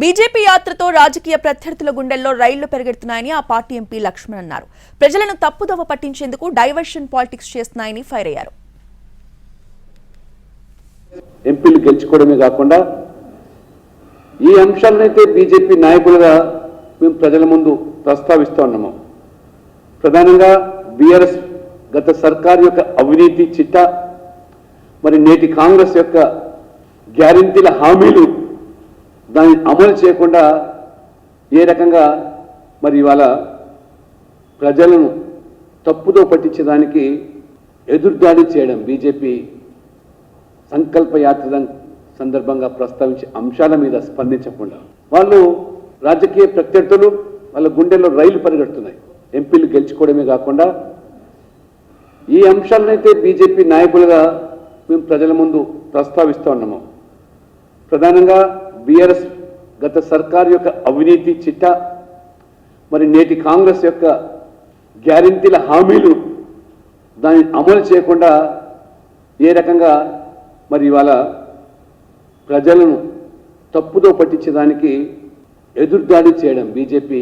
BJP యాత్రతో రాజకీయ ప్రత్యర్థుల గుండెల్లో రైళ్ళు పెరిగెడుతున్నాయని ఆ పార్టీ ఎంపీ లక్ష్మణ్ అన్నారు. ప్రజలను తప్పుదోవ పట్టించేందుకు డైవర్షన్ పాలిటిక్స్ చేస్తున్నాయని ఫైర్ అయ్యారు. ఎంపీలు గెలుచుకోవడమే కాకుండా ఈ అంశాలనైతే బీజేపీ నాయకులుగా మేము ప్రజల ముందు ప్రస్తావిస్తూ ఉన్నాము. ప్రధానంగా బీఆర్ఎస్ గత సర్కార్ యొక్క అవినీతి చిట్ట మరి నేటి కాంగ్రెస్ యొక్క గ్యారంటీల హామీలు దాన్ని అమలు చేయకుండా ఏ రకంగా మరి ఇవాళ ప్రజలను తప్పుదో పట్టించడానికి ఎదురుదాడి చేయడం బీజేపీ సంకల్పయాత్ర సందర్భంగా ప్రస్తావించే అంశాల మీద స్పందించకుండా. వాళ్ళు రాజకీయ ప్రత్యర్థులు వాళ్ళ గుండెల్లో రైలు పరిగెడుతున్నాయి. ఎంపీలు గెలుచుకోవడమే కాకుండా ఈ అంశాలనైతే బీజేపీ నాయకులుగా మేము ప్రజల ముందు ప్రస్తావిస్తూ ఉన్నాము. ప్రధానంగా బీఆర్ఎస్ గత సర్కార్ యొక్క అవినీతి చిట్ట మరి నేటి కాంగ్రెస్ యొక్క గ్యారంటీల హామీలు దాన్ని అమలు చేయకుండా ఏ రకంగా మరి ఇవాళ ప్రజలను తప్పుదో పట్టించడానికి ఎదురుదాడి చేయడం బీజేపీ